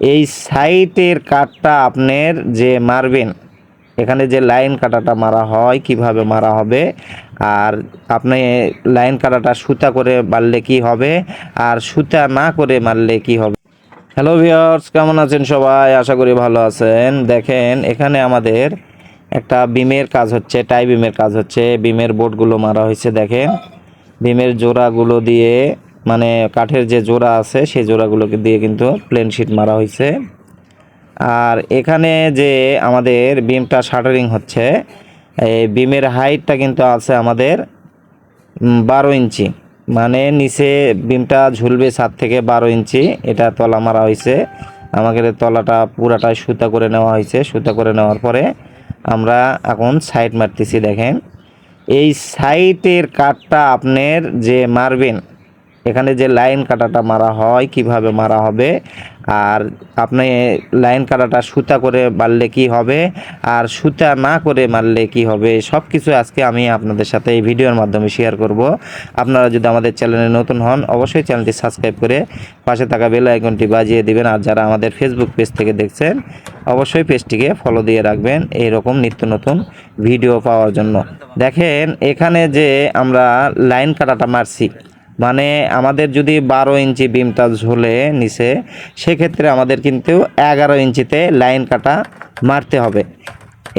এই সাইটের কাঠটা আপনার যে মারবেন, এখানে যে লাইন কাটাটা মারা হয়, কীভাবে মারা হবে, আর আপনি লাইন কাটাটা সুতা করে মারলে কি হবে, আর সুতা না করে মারলে কি হবে। হ্যালো ভিউয়ার্স কেমন আছেন সবাই? আশা করি ভালো আছেন। দেখেন, এখানে আমাদের একটা বিমের কাজ হচ্ছে, টাই বিমের কাজ হচ্ছে। বিমের বোর্ডগুলো মারা হয়েছে, দেখেন। বিমের জোড়াগুলো দিয়ে মানে কাঠের যে জোড়া আছে, সেই জোড়াগুলোকে দিয়ে কিন্তু প্লেন শিট মারা হয়েছে। আর এখানে যে আমাদের বিমটা শাটারিং হচ্ছে, এই বিমের হাইটটা কিন্তু আছে আমাদের বারো ইঞ্চি। মানে নিচে বিমটা ঝুলবে সাত থেকে বারো ইঞ্চি, এটা তলা মারা হয়েছে। আমাদের তলাটা পুরাটাই সুতা করে নেওয়া হয়েছে। সুতা করে নেওয়ার পরে আমরা এখন সাইড মারতেছি, দেখেন। এই সাইটের কাঠটা আপনার যে মারবেন এখানে যে লাইন কাটাটা মারা হয়, কীভাবে মারা হবে, আর আপনি লাইন কাটাটা সুতা করে মারলে কি হবে, আর সুতা না করে মারলে কি হবে সব কিছু আজকে আমি আপনাদের সাথে এই ভিডিওর মাধ্যমে শেয়ার করব। আপনারা যদি আমাদের চ্যানেলে নতুন হন, অবশ্যই চ্যানেলটি সাবস্ক্রাইব করে পাশে থাকা বেল আইকনটি বাজিয়ে দিবেন, আর যারা আমাদের ফেসবুক পেজ থেকে দেখছেন, অবশ্যই পেজটিকে ফলো দিয়ে রাখবেন, এইরকম নিত্য নতুন ভিডিও পাওয়ার জন্য। দেখেন, এখানে যে আমরা লাইন কাটাটা মারছি মানে আমাদের যদি বারো ইঞ্চি বিমটা ঝুলে নিচে, সেক্ষেত্রে আমাদের কিন্তু এগারো ইঞ্চিতে লাইন কাটা মারতে হবে।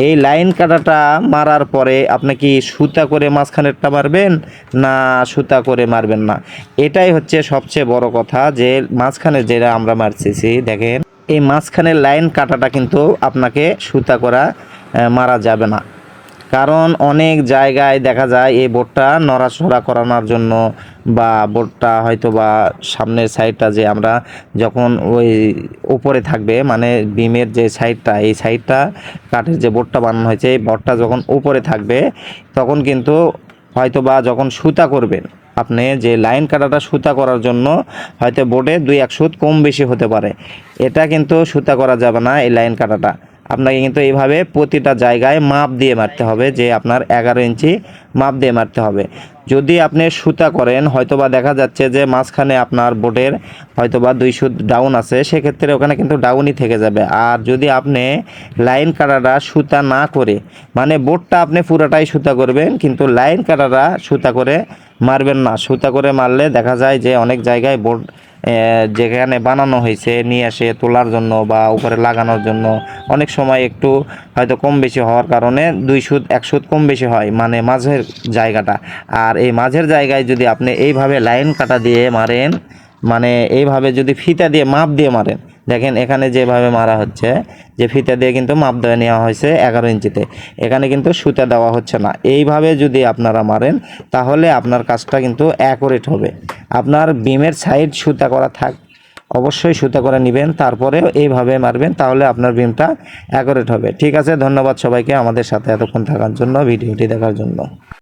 এই লাইন কাটাটা মারার পরে আপনি কি সুতা করে মাঝখানেরটা মারবেন না সুতা করে মারবেন না? এটাই হচ্ছে সবচেয়ে বড় কথা যে মাঝখানে যেটা আমরা মারতেছি, দেখেন, এই মাঝখানের লাইন কাটাটা কিন্তু আপনাকে সুতা করা মারা যাবে না। কারণ অনেক জায়গায় দেখা যায় এই বোর্ডটা নড়াচড়া করানোর জন্য বা বোর্ডটা হয়তো বা সামনের সাইডটা যে আমরা যখন ওই উপরে থাকবে মানে বিমের যে সাইডটা, এই সাইডটা কাঠের যে বোর্ডটা বানানো হয়েছে, এই বোর্ডটা যখন উপরে থাকবে, তখন কিন্তু হয়তো বা যখন সুতা করবেন, আপনি যে লাইন কাটাটা সুতা করার জন্য হয়তো বোর্ডে দুই এক সুত কম বেশি হতে পারে। এটা কিন্তু সুতা করা যাবে না এই লাইন কাটাটা। আপনাকে কিন্তু এইভাবে প্রতিটা জায়গায় মাপ দিয়ে মারতে হবে যে আপনার এগারো ইঞ্চি মাপ দিয়ে মারতে হবে। যদি আপনি সুতা করেন, হয়তোবা দেখা যাচ্ছে যে মাঝখানে আপনার বোর্ডের হয়তোবা দুই সুত ডাউন আছে, সেক্ষেত্রে ওখানে কিন্তু ডাউনই থেকে যাবে। আর যদি আপনি লাইন কাটাটা সুতা না করে মানে বোটটা আপনি পুরোটাই সুতা করবেন, কিন্তু লাইন কাটাটা সুতা করে মারবেন না। সুতা করে মারলে দেখা যায় যে অনেক জায়গায় বোর্ড যেখানে বানানো হয়েছে, নিয়ে এসে তোলার জন্য বা উপরে লাগানোর জন্য। অনেক সময় একটু হয়তো কম বেশি হওয়ার কারণে দুই সুদ এক সুদ কম বেশি হয় মানে মাঝের জায়গাটা। আর এই মাঝের জায়গায় যদি আপনি এইভাবে লাইন কাটা দিয়ে মারেন মানে এইভাবে যদি ফিতা দিয়ে মাপ দিয়ে মারেন দেখেন এখানে যেভাবে মারা হচ্ছে, যে ফিতা দিয়ে কিন্তু মাপ দেওয়া নেওয়া হয়েছে এগারো ইঞ্চিতে। এখানে কিন্তু সুতা দেওয়া হচ্ছে না। এইভাবে যদি আপনারা মারেন, তাহলে আপনার কাজটা কিন্তু অ্যাকুরেট হবে। আপনার বিমের সাইড সুতা করা থাক, অবশ্যই সুতা করে নেবেন তারপরে এইভাবে মারবেন, তাহলে আপনার বিমটা অ্যাকুরেট হবে। ঠিক আছে, ধন্যবাদ সবাইকে আমাদের সাথে এতক্ষণ থাকার জন্য, ভিডিওটি দেখার জন্য।